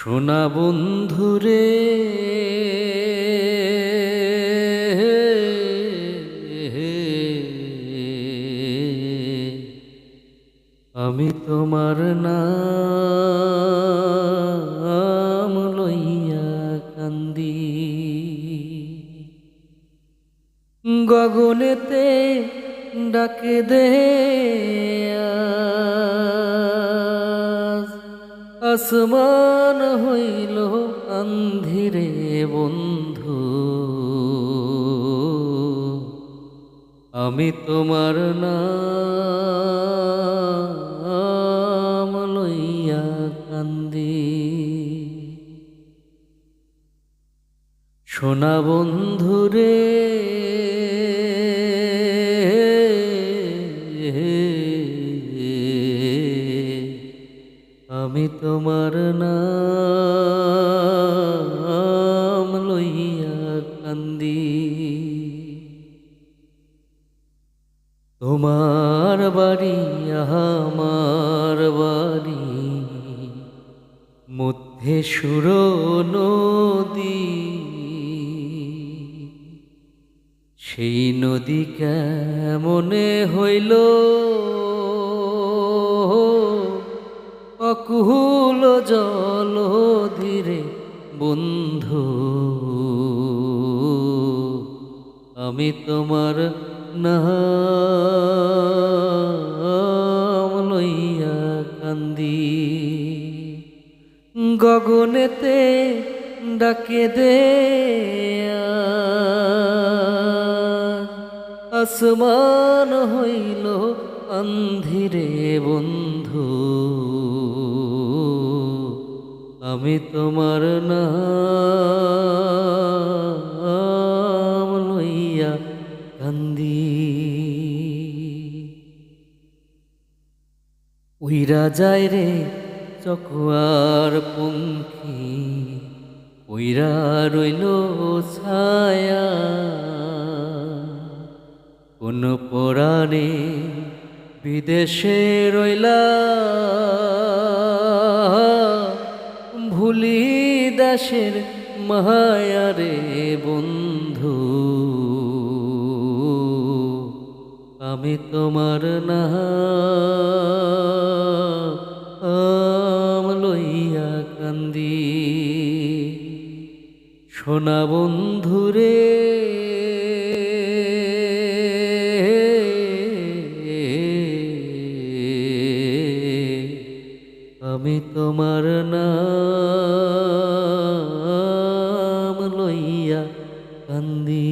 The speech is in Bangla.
সোনা বন্ধুরে আমি তোমার নাম লইয়া কান্দি গগনেতে ডাকে দে আজ। আসমান হইল আন্ধিরে বন্ধু। আমি তোমার নাম লইয়া কান্দি। সোনা বন্ধুরে আমি তোমার নাম লইয়া কান্দি। তোমার বাড়ি আমার বাড়ি। মধ্যে সুর নদী। সেই নদী কেমনে হইল? অকুল জল ধীরে বন্ধু। আমি তোমার নাম লইয়া কান্দি। গগনেতে ডাকে দে আসমান হইল আন্ধিরে বন্ধু, আমি তোমার নাম লইয়া কান্দি। উইরা যায় রে চকুয়ার পঙ্খী, উইরা রইল ছায়া। কোন পরাণে বিদেশে রইলা ভুলি দাসের মায়ারে বন্ধু। আমি তোমার নাম লইয়া কান্দি। সোনা বন্ধুরে আমি তোমার নাম লইয়া কান্দি।